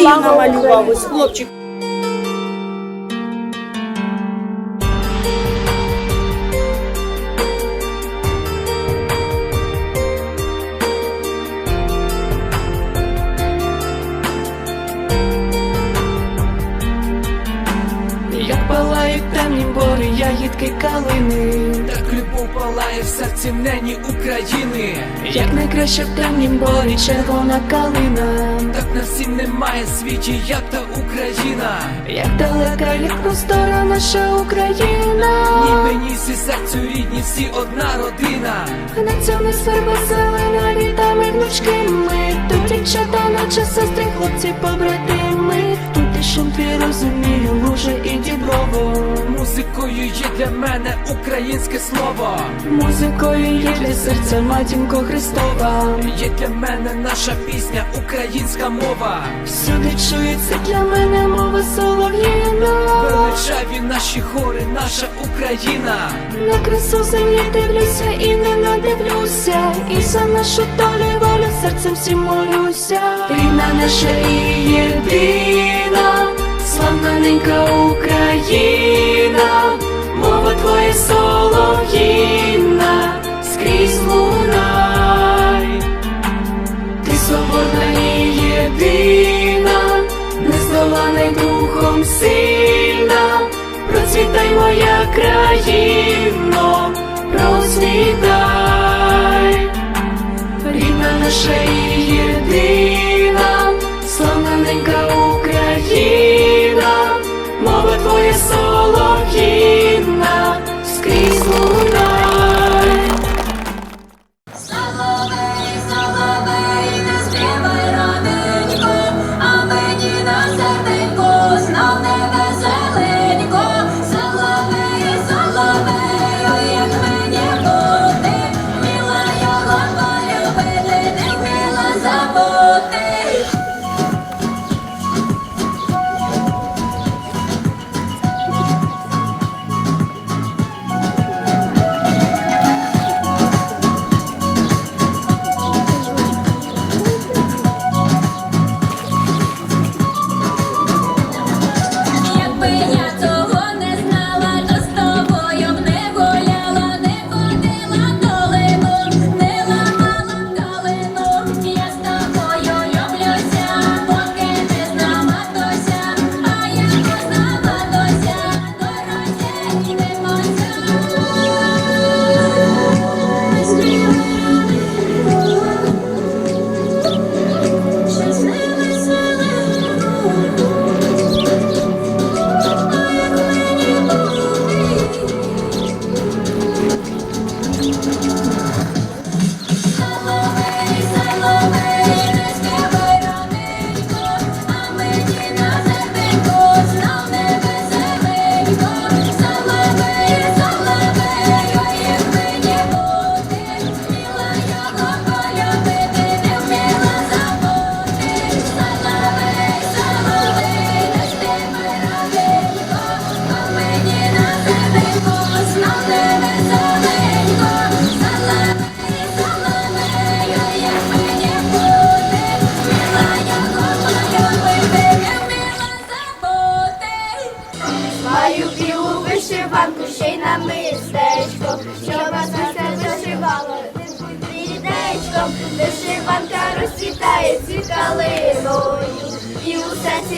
Україна! намалював ось хлопчик. Як палають темні бори, ягідки калини, Так палає в серці нені України. як найкраще в темнім борі червона калина, Так на всім немає світі, як та Україна. як далека, як простора наша Ні Україна. мені всі серцю рідні, всі одна родина. На цьому сферба зелена літами гнучки ми Тут дівчата, наче сестри, хлопці побратими Музикою є для мене українське слово. Музикою є для серця матінко Христова Є для мене наша пісня, українська мова. Всюди чується для мене мова солов'їна Величаві наші хори, наша Україна. На красу землі дивлюся і не надивлюся І за нашу долю і волю серцем всім молюся Рідна наша і єдина Славна ненька Україна солов'їна Скрізь лунай. Ти свободна і єдина Нездоланий духом сильна. Процвітай моя країно, процвітай, рідна наша і єдина,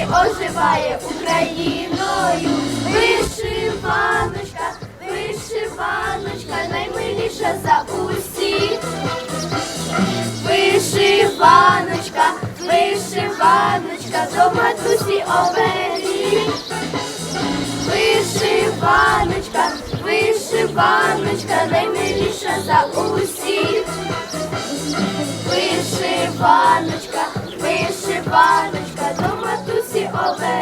у оживає Україною. Вишиваночка, вишиваночка, наймиліша за усіх. Вишиваночка, вишиваночка, до матусі оберіг. Вишиваночка, вишиваночка, наймиліша за усіх. Вишиваночка, вишиваночка, матусі оберіг.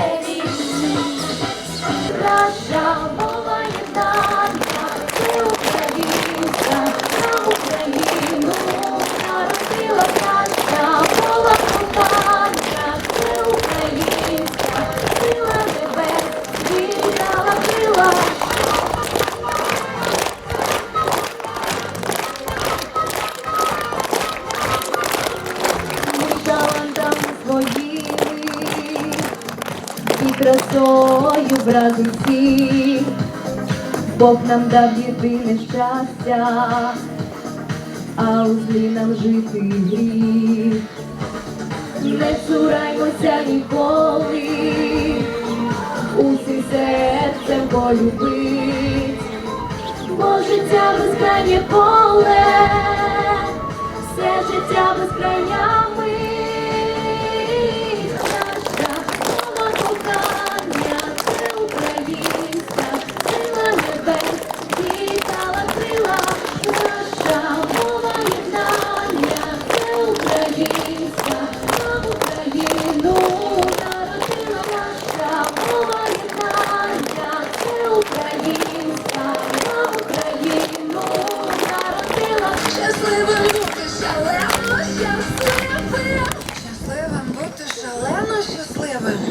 красою вразу всіх, Бог нам дав єдине щастя, а у злі нам жити гріх. Не цураймося ніколи, усім серцем полюбить, бо життя безкрайнє поле, все життя безкрайнями. seven.